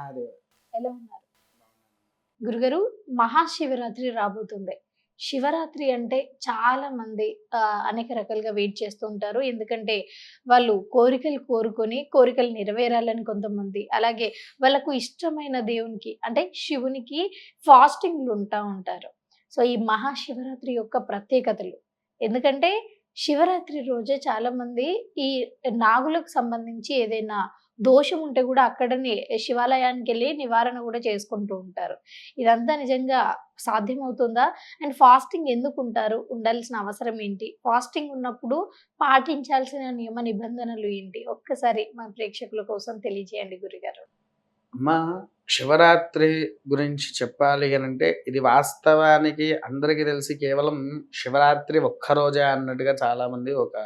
అదే. ఎలా ఉన్నారు? గురుగారు మహాశివరాత్రి రాబోతుంది శివరాత్రి అంటే చాలా మంది అనేక రకాలుగా వెయిట్ చేస్తూ ఉంటారు. ఎందుకంటే వాళ్ళు కోరికలు కోరుకొని కోరికలు నెరవేరాలని కొంతమంది. అలాగే వాళ్ళకు ఇష్టమైన దేవునికి అంటే శివునికి ఫాస్టింగ్లు ఉంటా ఉంటారు. సో ఈ మహాశివరాత్రి యొక్క ప్రత్యేకతలు. ఎందుకంటే శివరాత్రి రోజే చాలామంది ఈ నాగులకు సంబంధించి ఏదైనా దోషం ఉంటే కూడా అక్కడనే శివాలయానికి వెళ్ళి నివారణ కూడా చేసుకుంటూ ఉంటారు. ఇదంతా నిజంగా సాధ్యమవుతుందా? అండ్ ఫాస్టింగ్ ఎందుకు ఉంటారు ఉండాల్సిన అవసరం ఏంటి? ఫాస్టింగ్ ఉన్నప్పుడు పాటించాల్సిన నియమ నిబంధనలు ఏంటి? ఒక్కసారి మా ప్రేక్షకుల కోసం తెలియజేయండి గురుగారు. మా శివరాత్రి గురించి చెప్పాలి అని అంటే ఇది వాస్తవానికి అందరికీ తెలిసి కేవలం శివరాత్రి ఒక్కరోజే అన్నట్టుగా చాలామంది ఒక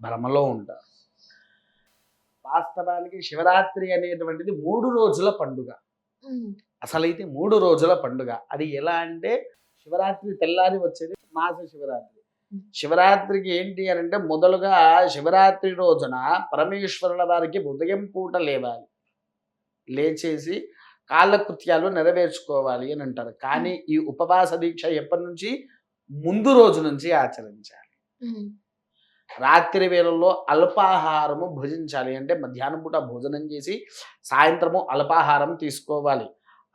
భ్రమలో ఉంటారు. వాస్తవానికి శివరాత్రి అనేటువంటిది మూడు రోజుల పండుగ. అసలైతే మూడు రోజుల పండుగ. అది ఎలా అంటే శివరాత్రి తెల్లారి వచ్చేది మాస శివరాత్రి. శివరాత్రికి ఏంటి అని అంటే మొదలుగా శివరాత్రి రోజున పరమేశ్వరుల వారికి ఉదయం పూట లేవాలి. లేచేసి కాలకృత్యాలు నెరవేర్చుకోవాలి అని అంటారు. కానీ ఈ ఉపవాస దీక్ష ఎప్పటి నుంచి? ముందు రోజు నుంచి ఆచరించాలి. రాత్రి వేళల్లో అల్పాహారము భుజించాలి. అంటే మధ్యాహ్నం పూట భోజనం చేసి సాయంత్రము అల్పాహారం తీసుకోవాలి.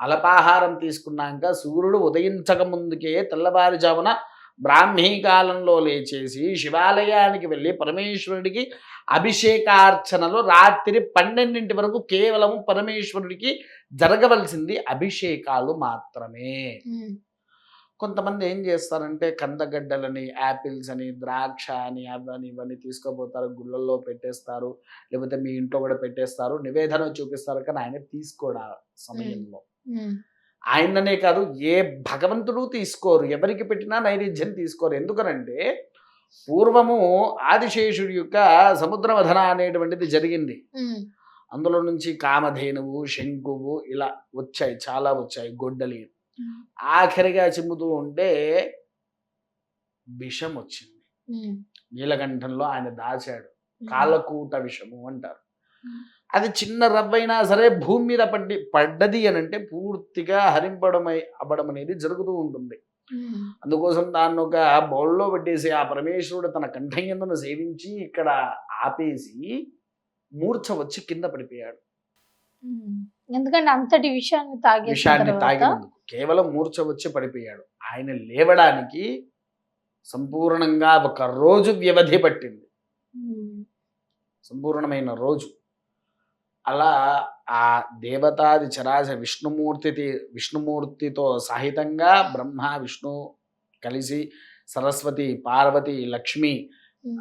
అల్పాహారం తీసుకున్నాక సూర్యుడు ఉదయించక ముందుకే తెల్లవారుజామున బ్రాహ్మీ కాలంలో లేచేసి శివాలయానికి వెళ్ళి పరమేశ్వరుడికి అభిషేకార్చనలు రాత్రి పన్నెండింటి వరకు కేవలం పరమేశ్వరుడికి జరగవలసింది అభిషేకాలు మాత్రమే. కొంతమంది ఏం చేస్తారంటే కందగడ్డలని యాపిల్స్ అని ద్రాక్ష అని అవని ఇవన్నీ తీసుకోపోతారు గుళ్ళల్లో పెట్టేస్తారు లేకపోతే మీ ఇంట్లో కూడా పెట్టేస్తారు నివేదన చూపిస్తారు కానీ ఆయన తీసుకోడు సమయంలో? ఆయననే కాదు ఏ భగవంతుడు తీసుకోరు ఎవరికి పెట్టినా నైవేద్యం తీసుకోరు. ఎందుకనంటే పూర్వము ఆదిశేషుడి యొక్క సముద్రవధన అనేటువంటిది జరిగింది. అందులో నుంచి కామధేనువు శంకువు ఇలా వచ్చాయి చాలా వచ్చాయి గొడ్డలి. ఆఖరిగా చిమ్ముతూ ఉంటే విషం వచ్చింది. నీలకంఠంలో ఆయన దాచాడు. కాలకూట విషము అంటారు. అది చిన్న రవ్వైనా సరే భూమి మీద పడ్డి పడ్డది అని అంటే పూర్తిగా హరింపడమై అవ్వడం అనేది జరుగుతూ ఉంటుంది. అందుకోసం దాన్ని ఒక బౌల్లో పెట్టేసి ఆ పరమేశ్వరుడు తన కంఠయ్యందును సేవించి ఇక్కడ ఆపేసి మూర్ఛ వచ్చి కింద పడిపోయాడు. ఎందుకంటే అంతటి విషయాన్ని విషాన్ని తర్వాత తాగినందుకు. కేవలం మూర్ఛ వచ్చి పడిపోయాడు. ఆయన లేవడానికి సంపూర్ణంగా ఒక రోజు వ్యవధి పట్టింది. సంపూర్ణమైన రోజు. అలా ఆ దేవతాది చరాచ విష్ణుమూర్తి విష్ణుమూర్తితో సహితంగా బ్రహ్మ విష్ణు కలిసి సరస్వతి పార్వతి లక్ష్మి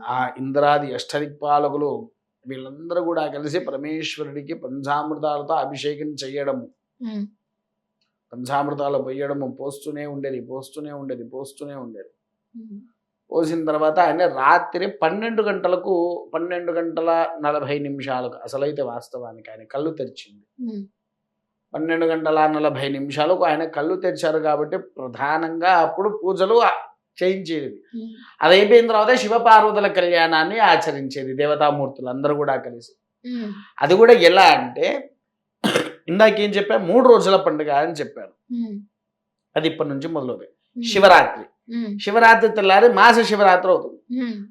ఆ ఇంద్రాది అష్టదిక్పాలకులు వీళ్ళందరూ కూడా కలిసి పరమేశ్వరుడికి పంచామృతాలతో అభిషేకం చేయడము. పంచామృతాలు పోయడము పోస్తూనే ఉండేది పోస్తూనే ఉండేది పోస్తూనే ఉండేది. పోసిన తర్వాత ఆయన రాత్రి పన్నెండు గంటలకు పన్నెండు గంటల నలభై నిమిషాలకు అసలైతే వాస్తవానికి ఆయన కళ్ళు తెరిచింది. పన్నెండు గంటల నలభై నిమిషాలకు ఆయన కళ్ళు తెరిచారు కాబట్టి ప్రధానంగా అప్పుడు పూజలు చేయించేది. అది అయిపోయిన తర్వాత శివపార్వతుల కళ్యాణాన్ని ఆచరించేది దేవతామూర్తులు అందరూ కూడా కలిసి. అది కూడా ఎలా అంటే ఇందాక ఏం చెప్పా? మూడు రోజుల పండుగ అని చెప్పాను. అది ఇప్పటి నుంచి మొదలవుతుంది శివరాత్రి. శివరాత్రి తెల్లారి మాస శివరాత్రి అవుతుంది.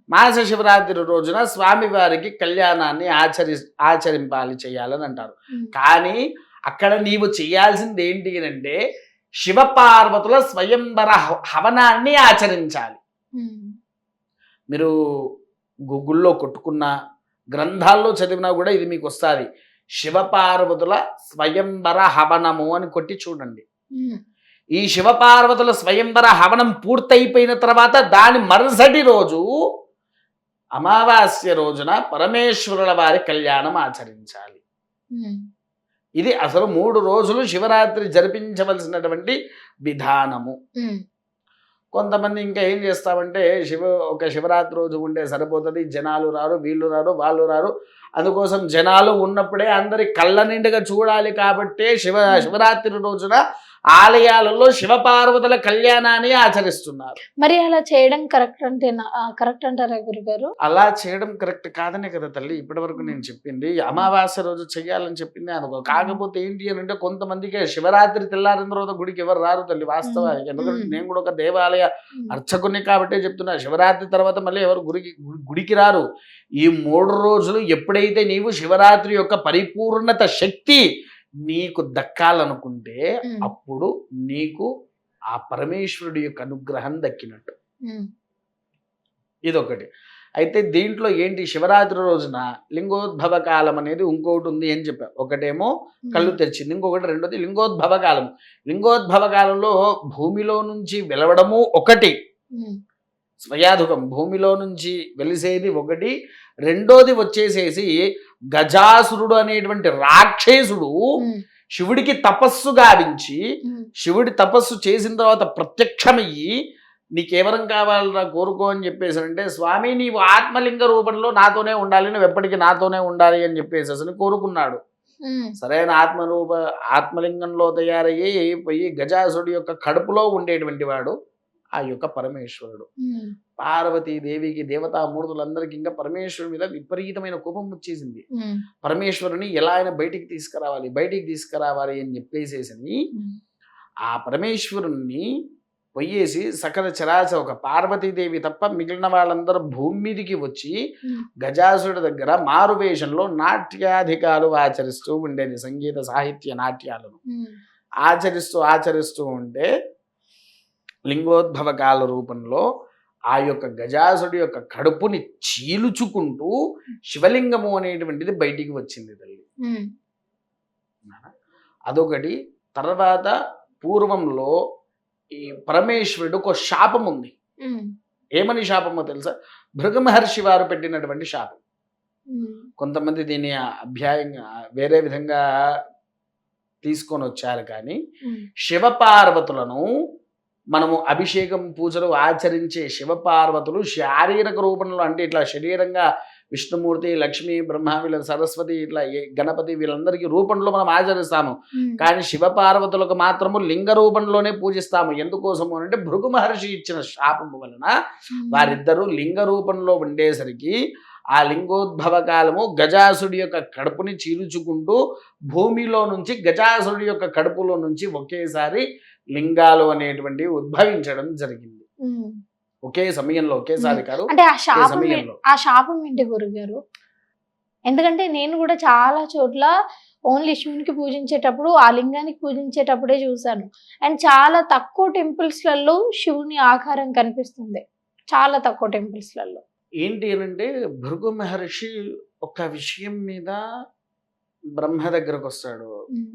మాస శివరాత్రి రోజున స్వామివారికి కళ్యాణాన్ని ఆచరి ఆచరింపాలి చేయాలని అంటారు. కానీ అక్కడ నీవు చేయాల్సింది ఏంటి అంటే శివపార్వతుల స్వయంవర హవనాన్ని ఆచరించాలి. మీరు గూగుల్లో కొట్టుకున్న గ్రంథాల్లో చదివినా కూడా ఇది మీకు వస్తుంది. శివపార్వతుల స్వయంవర హవనము అని కొట్టి చూడండి. ఈ శివపార్వతుల స్వయంవర హవనం పూర్తయిపోయిన తర్వాత దాని మరుసటి రోజు అమావాస్య రోజున పరమేశ్వరుల వారి కళ్యాణం ఆచరించాలి. ఇది అసలు మూడు రోజులు శివరాత్రి జరిపించవలసినటువంటి విధానము. కొంతమంది ఇంకా ఏం చేస్తామంటే శివ ఒక శివరాత్రి రోజు ఉంటే సరిపోతుంది జనాలు రారు వీళ్ళు రారు వాళ్ళు రారు. అందుకోసం జనాలు ఉన్నప్పుడే అందరి కళ్ళ నిండుగా చూడాలి కాబట్టే శివ శివరాత్రి రోజున ఆలయాలలో శివపార్వతుల కళ్యాణాన్ని ఆచరిస్తున్నారు. మరి అలా చేయడం కరెక్ట్ అంటే కరెక్ట్ అంటారా గురుగారు? అలా చేయడం కరెక్ట్ కాదనే కదా తల్లి. ఇప్పటి వరకు నేను చెప్పింది అమావాస్య రోజు చెయ్యాలని చెప్పింది అనుకో. కాకపోతే ఏంటి అని అంటే కొంతమందికి శివరాత్రి తెల్లారిన తర్వాత గుడికి ఎవరు రారు తల్లి వాస్తవానికి. ఎందుకంటే నేను కూడా ఒక దేవాలయ అర్చకుని కాబట్టే చెప్తున్నా. శివరాత్రి తర్వాత మళ్ళీ ఎవరు గుడికి గుడికి రారు. ఈ మూడు రోజులు ఎప్పుడైతే నీవు శివరాత్రి యొక్క పరిపూర్ణత శక్తి నీకు దక్కాలనుకుంటే అప్పుడు నీకు ఆ పరమేశ్వరుడి యొక్క అనుగ్రహం దక్కినట్టు. ఇదొకటి. అయితే దీంట్లో ఏంటి శివరాత్రి రోజున లింగోద్భవ కాలం అనేది ఇంకొకటి ఉంది అని చెప్పారు ఒకటేమో కళ్ళు తెరిచింది ఇంకొకటి రెండోది లింగోద్భవ కాలం. లింగోద్భవ కాలంలో భూమిలో నుంచి వెలవడము ఒకటి. స్వయాధుకం భూమిలో నుంచి వెలిసేది ఒకటి రెండోది వచ్చేసేసి గజాసురుడు అనేటువంటి రాక్షసుడు శివుడికి తపస్సు గావించి శివుడి తపస్సు చేసిన తర్వాత ప్రత్యక్షమయ్యి నీకేవరం కావాలరా కోరుకో అని చెప్పేసి అంటే స్వామి నీవు ఆత్మలింగ రూపంలో నాతోనే ఉండాలి నువ్వు ఎప్పటికీ నాతోనే ఉండాలి అని చెప్పేసి అసలు కోరుకున్నాడు సరైన ఆత్మరూప ఆత్మలింగంలో తయారయ్యి పోయి గజాసుడి యొక్క కడుపులో ఉండేటువంటి వాడు. ఆ యొక్క పరమేశ్వరుడు. పార్వతీదేవికి దేవతామూర్తులందరికీ ఇంకా పరమేశ్వరుడి మీద విపరీతమైన కోపం వచ్చేసింది. పరమేశ్వరుని ఎలా అయినా బయటికి తీసుకురావాలి బయటికి తీసుకురావాలి అని చెప్పేసేసి ఆ పరమేశ్వరుణ్ణి పొయ్యేసి సకల చరాచర ఒక పార్వతీదేవి తప్ప మిగిలిన వాళ్ళందరూ భూమి మీదికి వచ్చి గజాసుడి దగ్గర మారువేషంలో నాట్యాధికాలు ఆచరిస్తూ ఉండేది సంగీత సాహిత్య నాట్యాలను. ఆచరిస్తూ ఆచరిస్తూ ఉంటే లింగోద్భవ కాల రూపంలో ఆ యొక్క గజాసుడి యొక్క కడుపుని చీలుచుకుంటూ శివలింగము అనేటువంటిది బయటికి వచ్చింది తల్లి. అదొకటి. తర్వాత పూర్వంలో ఈ పరమేశ్వరుడు ఒక శాపం ఉంది. ఏమని శాపమో తెలుసా? భృగ మహర్షి వారు పెట్టినటువంటి శాపం. కొంతమంది దీన్ని అభ్యాయంగా వేరే విధంగా తీసుకొని వచ్చారు కానీ శివపార్వతులను మనము అభిషేకం పూజలు ఆచరించే శివపార్వతులు శారీరక రూపంలో అంటే ఇట్లా శరీరంగా విష్ణుమూర్తి లక్ష్మి బ్రహ్మ వీళ్ళ సరస్వతి ఇట్లా ఏ- గణపతి వీళ్ళందరికీ రూపంలో మనం ఆచరిస్తాము. కానీ శివపార్వతులకు మాత్రము లింగ రూపంలోనే పూజిస్తాము. ఎందుకోసము అంటే భృగు మహర్షి ఇచ్చిన శాపము వలన వారిద్దరూ లింగ రూపంలో ఉండేసరికి ఆ లింగోద్భవ కాలము గజాసుడి యొక్క కడుపుని చీల్చుకుంటూ భూమిలో నుంచి గజాసుడి యొక్క కడుపులో నుంచి ఒకేసారి లింగాలు అనేటువంటివి ఉద్భవించడం జరిగింది. ఒకే సమయంలో ఒకేసారి కాదు అంటే ఆ శాపం. ఆ శాపం ఏంటి గురుగారు? ఎందుకంటే నేను కూడా చాలా చోట్ల ఓన్లీ శివునికి పూజించేటప్పుడు ఆ లింగానికి పూజించేటప్పుడే చూశాను. అండ్ చాలా తక్కువ టెంపుల్స్లలో శివుని ఆకారం కనిపిస్తుంది. చాలా తక్కువ టెంపుల్స్లలో. ఏంటి అంటే భృగు మహర్షి ఒక విషయం మీద బ్రహ్మ దగ్గరకు వస్తాడు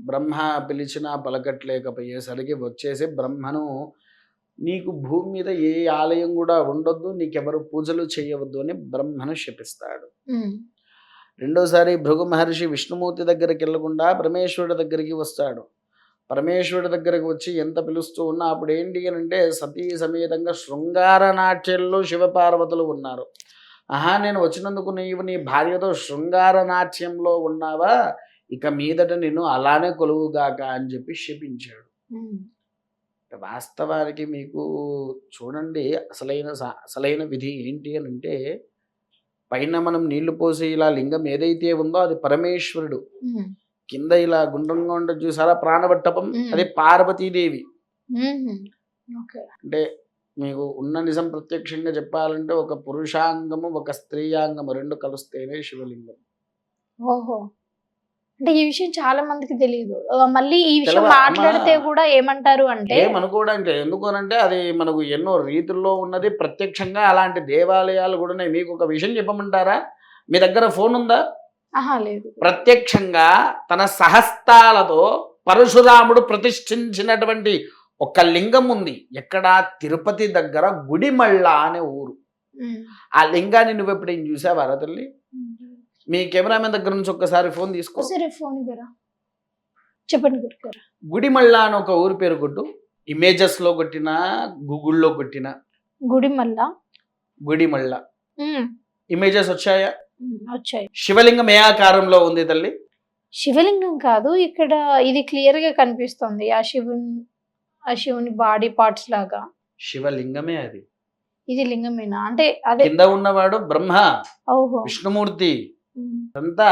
బ్రహ్మ పిలిచినా పలకట్లేకపోయేసరికి వచ్చేసి బ్రహ్మను నీకు భూమి మీద ఏ ఆలయం కూడా ఉండొద్దు నీకెవరు పూజలు చేయవద్దు అని బ్రహ్మను శపిస్తాడు. రెండోసారి భృగు మహర్షి విష్ణుమూర్తి దగ్గరికి వెళ్ళకుండా పరమేశ్వరుడి దగ్గరికి వస్తాడు. పరమేశ్వరుడి దగ్గరికి వచ్చి ఎంత పిలుస్తూ ఉన్నా అప్పుడు ఏంటి అని అంటే సతీ సమేతంగా శృంగార నాట్యంలో శివపార్వతులు ఉన్నారు. ఆహా నేను వచ్చినందుకు నీవు నీ భార్యతో శృంగార నాట్యంలో ఉన్నావా? ఇక మీదట నిన్ను అలానే కొలువుగాక అని చెప్పి శపించాడు. వాస్తవానికి మీకు చూడండి అసలైన సా- అసలైన విధి ఏంటి అని అంటే పైన మనం నీళ్ళు పోసి ఇలా లింగం ఏదైతే ఉందో అది పరమేశ్వరుడు. కింద ఇలా గుండ్రంగా ఉండదు చూసారా? ప్రాణవట్టపం. అది పార్వతీదేవి. ఓకే. అంటే మీకు ఉన్న నిజం ప్రత్యక్షంగా చెప్పాలంటే ఒక పురుషాంగము ఒక స్త్రీయాంగము రెండు కలిస్తేనే శివలింగం. ఓహో. అంటే ఈ విషయం చాలా మందికి తెలియదు మళ్ళీ ఈ విషయం మాట్లాడితే. కూడా ఏమంటారు అంటే ఏమనుకోవడానికి ఎందుకనంటే అది మనకు ఎన్నో రీతుల్లో ఉన్నది. ప్రత్యక్షంగా అలాంటి దేవాలయాలు కూడా మీకు ఒక విషయం చెప్పమంటారా? మీ దగ్గర ఫోన్ ఉందా? లేదు. ప్రత్యక్షంగా తన సహస్తాలతో పరశురాముడు ప్రతిష్ఠించినటువంటి ఒక లింగం ఉంది. ఎక్కడ? తిరుపతి దగ్గర గుడిమళ్ళ అనే ఊరు. ఆ లింగాన్ని నువ్వు ఎప్పుడేం చూసావారా తల్లి? మీ కెమెరామెన్ దగ్గర నుంచి ఒక్కసారి ఫోన్ తీసుకో. ఫోన్ చెప్పండి గుడిమళ్ళ అని ఒక ఊరి పేరు కొట్టు. ఇమేజెస్లో కొట్టిన గూగుల్లో కొట్టిన. గుడి మళ్ళా గుడిమళ్ళ ఇమేజెస్ వచ్చాయా? వచ్చాయి. శివలింగం ఏ ఆకారంలో ఉంది తల్లి? శివలింగం కాదు ఇక్కడ ఇది క్లియర్గా కనిపిస్తుంది. ఆ శివుని ఆ శివుని బాడీ పార్ట్స్ లాగా. శివలింగమే అది. ఇది లింగమేనా? అంటే అదే కింద ఉన్నవాడు బ్రహ్మ ఓహో. విష్ణుమూర్తి. అంతా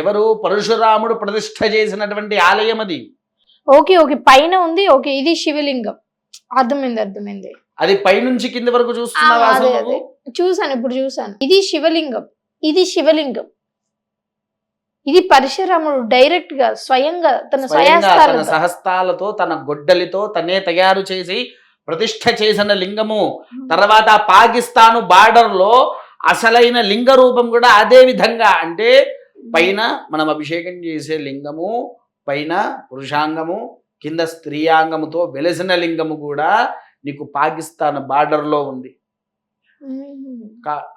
ఎవరు పరశురాముడు ప్రతిష్ఠ చేసినటువంటి ఆలయం అది. Okay okay. పైన ఉంది ఓకే. ఇది శివలింగం. అర్థమైంది అర్థమైంది. అది పైనుంచి కింద వరకు చూస్తున్నావా? చూసాను ఇప్పుడు చూసాను ఇది శివలింగం. ఇది శివలింగం. ఇది పరశురాముడు డైరెక్ట్గా స్వయంగా తన స్వయంగా తన సహస్తాలతో తన గొడ్డలితో తనే తయారు చేసి ప్రతిష్ఠ చేసిన లింగము. తర్వాత పాకిస్తాను బార్డర్లో అసలైన లింగ రూపం కూడా అదే విధంగా అంటే పైన మనం అభిషేకం చేసే లింగము పైన పురుషాంగము కింద స్త్రీయాంగముతో వెలసిన లింగము కూడా నీకు పాకిస్తాన్ బార్డర్లో ఉంది.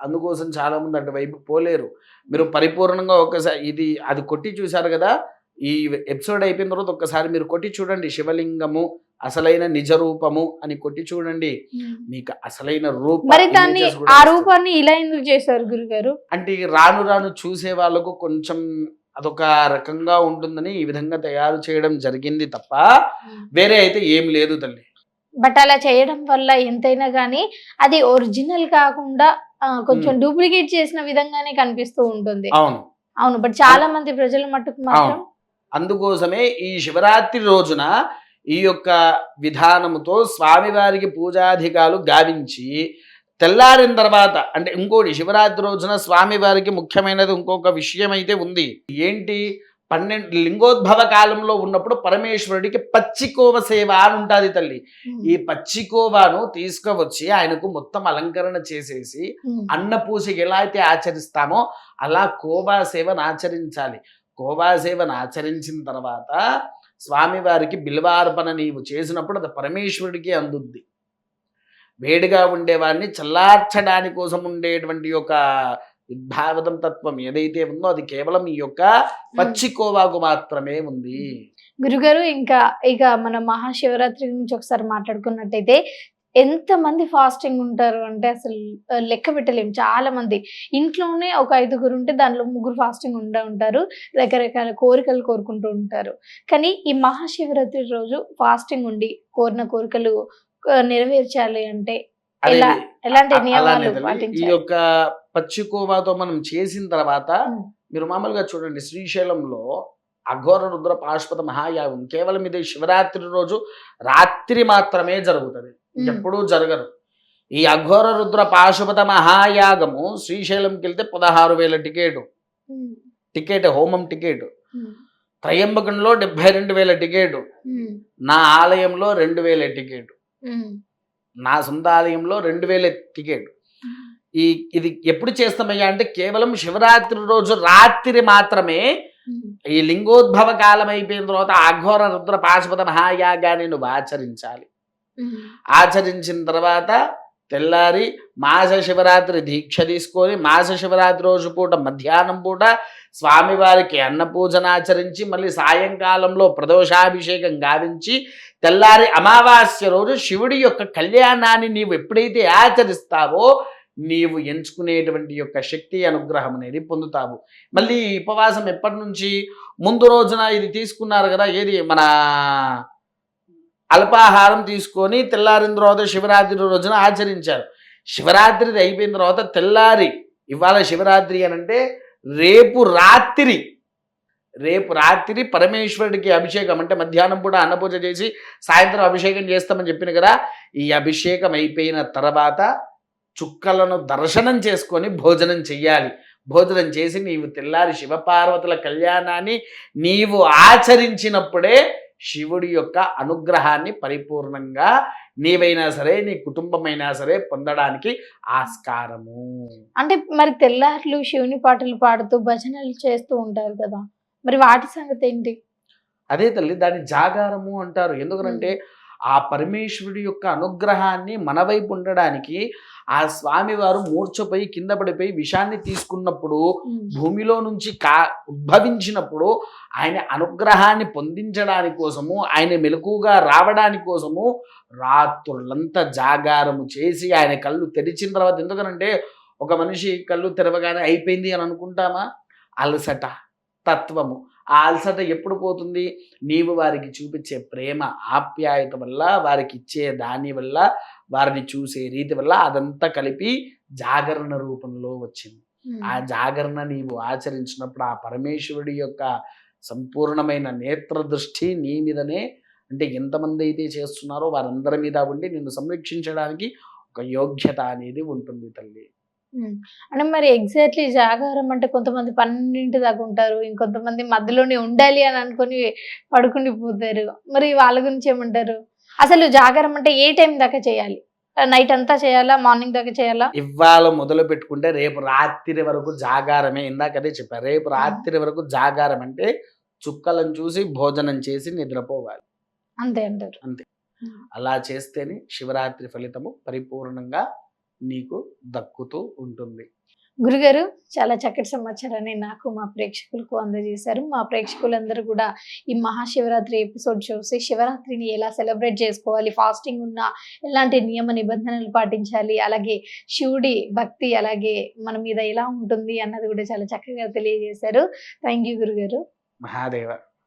అందుకోసం చాలా మంది అటువైపు పోలేరు. మీరు పరిపూర్ణంగా ఒక్కసారి ఇది అది కొట్టి చూశారు కదా ఈ ఎపిసోడ్ అయిపోయిన తర్వాత ఒక్కసారి మీరు కొట్టి చూడండి. శివలింగము అసలైన నిజ రూపము అని కొట్టి చూడండి. మీకు అసలైన రూపం మరి దాన్ని ఆ. రూపాన్ని ఇలా ఎందుకు చేశారు గురుగారు? అంటే రాను రాను చూసే వాళ్ళకు కొంచెం అదొక రకంగా ఉంటుందని ఈ విధంగా తయారు చేయడం జరిగింది తప్ప వేరే అయితే ఏం లేదు తల్లి. బట్ అలా చేయడం వల్ల ఎంతైనా గానీ అది ఒరిజినల్ కాకుండా ఆ, కొంచెం. డూప్లికేట్ చేసిన విధంగానే కనిపిస్తూ ఉంటుంది. అవును. అవును బట్ చాలా మంది ప్రజల మట్టుకు మాత్రం అవును అందుకోసమే ఈ శివరాత్రి రోజున ఈ యొక్క విధానముతో స్వామివారికి పూజాధికాలు గావించి తెల్లారిన తర్వాత అంటే ఇంకోటి శివరాత్రి రోజున స్వామివారికి ముఖ్యమైనది ఇంకొక విషయం అయితే ఉంది. ఏంటి? పన్నెండు లింగోద్భవ కాలంలో ఉన్నప్పుడు పరమేశ్వరుడికి పచ్చికోవ సేవ అని ఉంటుంది తల్లి. ఈ పచ్చికోవాను తీసుకువచ్చి ఆయనకు మొత్తం అలంకరణ చేసేసి ఉమ్. అన్న పూజకి ఎలా అయితే ఆచరిస్తామో అలా కోబా సేవను ఆచరించాలి. కోబా సేవను ఆచరించిన తర్వాత స్వామివారికి బిల్వార్పణ నీవు చేసినప్పుడు అది పరమేశ్వరుడికి అందుద్ది. వేడిగా ఉండేవాడిని చల్లార్చడాని కోసం ఉండేటువంటి ఒక ఉద్భావతం తత్వం ఏదైతే ఉందో అది కేవలం ఈ యొక్క పచ్చి కోవాకు మాత్రమే ఉంది. గురుగారు ఇంకా ఇక మన మహాశివరాత్రి గురించి ఒకసారి మాట్లాడుకున్నట్టయితే ఎంత మంది ఫాస్టింగ్ ఉంటారు అంటే అసలు లెక్క పెట్టలేము చాలా మంది ఇంట్లోనే ఒక ఐదుగురు ఉంటే దానిలో ముగ్గురు ఫాస్టింగ్ ఉండే ఉంటారు రకరకాల కోరికలు కోరుకుంటూ ఉంటారు. కానీ ఈ మహాశివరాత్రి రోజు ఫాస్టింగ్ ఉండి కోరిన కోరికలు నెరవేర్చాలి అంటే ఎలా ఎలాంటి నియమాలు. ఈ పాటించాలి? యొక్క పచ్చి కోవాతో మనం చేసిన తర్వాత. మీరు మామూలుగా చూడండి శ్రీశైలంలో అఘోర రుద్ర పాశ్వత మహాయాగం కేవలం ఇది శివరాత్రి రోజు రాత్రి మాత్రమే జరుగుతుంది. ఎప్పుడూ జరగదు ఈ అఘోర రుద్ర పాశుపత మహాయాగము శ్రీశైలంకి వెళ్తే పదహారు వేల టికెట్. టికెట్ హోమం టికెట్. త్రయంబకంలో డెబ్బై రెండు వేల టికెట్. నా ఆలయంలో రెండు వేల టికెట్. నా సొంత ఆలయంలో రెండు వేల టికెట్ ఈ ఇది ఎప్పుడు చేస్తామయ్యా అంటే కేవలం శివరాత్రి రోజు రాత్రి మాత్రమే. ఈ లింగోద్భవ కాలం అయిపోయిన తర్వాత అఘోర రుద్ర పాశుపత మహాయాగాన్ని నువ్వు ఆచరించాలి. ఆచరించిన తర్వాత తెల్లారి మాస శివరాత్రి దీక్ష తీసుకొని మాస శివరాత్రి రోజు పూట మధ్యాహ్నం పూట స్వామివారికి అన్న పూజన ఆచరించి మళ్ళీ సాయంకాలంలో ప్రదోషాభిషేకం గావించి తెల్లారి అమావాస్య రోజు శివుడి యొక్క కళ్యాణాన్ని నీవు ఎప్పుడైతే ఆచరిస్తావో నీవు ఎంచుకునేటువంటి యొక్క శక్తి అనుగ్రహం అనేది పొందుతావు. మళ్ళీ ఉపవాసం ఎప్పటి నుంచి? ముందు రోజున ఇది తీసుకున్నారు కదా ఏది? మన అల్పాహారం తీసుకొని తెల్లారిన తర్వాత శివరాత్రి రోజున ఆచరించారు. శివరాత్రిది అయిపోయిన తర్వాత తెల్లారి ఇవాళ శివరాత్రి అని అంటే రేపు రాత్రి. రేపు రాత్రి పరమేశ్వరుడికి అభిషేకం అంటే మధ్యాహ్నం పూట అన్నపూజ చేసి సాయంత్రం అభిషేకం చేస్తామని చెప్పిన కదా ఈ అభిషేకం అయిపోయిన తర్వాత చుక్కలను దర్శనం చేసుకొని భోజనం చెయ్యాలి. భోజనం చేసి నీవు తెల్లారి శివపార్వతుల కళ్యాణాన్ని నీవు ఆచరించినప్పుడే శివుడి యొక్క అనుగ్రహాన్ని పరిపూర్ణంగా నీవైనా సరే నీ కుటుంబమైనా సరే పొందడానికి ఆస్కారము. అంటే మరి తెల్లార్లు శివుని పాటలు పాడుతూ భజనలు చేస్తూ ఉంటారు కదా మరి వాటి సంగతి ఏంటి అదే తల్లి దాన్ని జాగారము అంటారు. ఎందుకంటే ఆ పరమేశ్వరుడి యొక్క అనుగ్రహాన్ని మన వైపు ఉండడానికి ఆ స్వామివారు మూర్ఛపోయి కింద పడిపోయి విషాన్ని తీసుకున్నప్పుడు భూమిలో నుంచి కా ఉద్భవించినప్పుడు ఆయన అనుగ్రహాన్ని పొందించడానికి కోసము ఆయన మెలకుగా రావడానికి కోసము రాత్రులంతా జాగారము చేసి ఆయన కళ్ళు తెరిచిన తర్వాత ఎందుకనంటే ఒక మనిషి కళ్ళు తెరవగానే అయిపోయింది అని అనుకుంటామా? అలసట తత్వము. ఆ అలసట ఎప్పుడు పోతుంది? నీవు వారికి చూపించే ప్రేమ ఆప్యాయత వల్ల వారికి ఇచ్చే దాని వల్ల వారిని చూసే రీతి వల్ల అదంతా కలిపి జాగరణ రూపంలో వచ్చింది. ఆ జాగరణ నీవు ఆచరించినప్పుడు ఆ పరమేశ్వరుడి యొక్క సంపూర్ణమైన నేత్ర దృష్టి నీ మీదనే అంటే ఎంతమంది అయితే చేస్తున్నారో వారందరి మీద ఉండి నిన్ను సంరక్షించడానికి ఒక యోగ్యత అనేది ఉంటుంది తల్లి. అంటే మరి ఎగ్జాక్ట్లీ జాగారం అంటే కొంతమంది పన్నెండింటి దాకా ఉంటారు ఇంకొంతమంది మధ్యలోనే ఉండాలి అని అనుకుని పడుకుని పోతారు మరి వాళ్ళ గురించి ఏమంటారు అసలు జాగారం అంటే ఏ టైం దాకా చేయాలి? నైట్ అంతా చేయాలా? మార్నింగ్ దాకా చేయాలా? ఇవాళ మొదలు పెట్టుకుంటే రేపు రాత్రి వరకు జాగారమే. ఇందాకదే చెప్పారు రేపు రాత్రి వరకు జాగారం అంటే చుక్కలను చూసి భోజనం చేసి నిద్రపోవాలి. అంతే అంటారు. అంతే. అలా చేస్తేనే శివరాత్రి ఫలితము పరిపూర్ణంగా నీకు దక్కుతూ ఉంటుంది. గురుగారు చాలా చక్కటి సమాచారాన్ని నాకు మా ప్రేక్షకులకు అందజేశారు. మా ప్రేక్షకులందరూ కూడా ఈ మహాశివరాత్రి ఎపిసోడ్ చూసి శివరాత్రిని ఎలా సెలబ్రేట్ చేసుకోవాలి ఫాస్టింగ్ ఉన్న ఎలాంటి నియమ నిబంధనలు పాటించాలి అలాగే శివుడి భక్తి అలాగే మన మీద ఎలా ఉంటుంది అన్నది కూడా చాలా చక్కగా తెలియజేశారు. థ్యాంక్ యూ గురుగారు. మహాదేవ.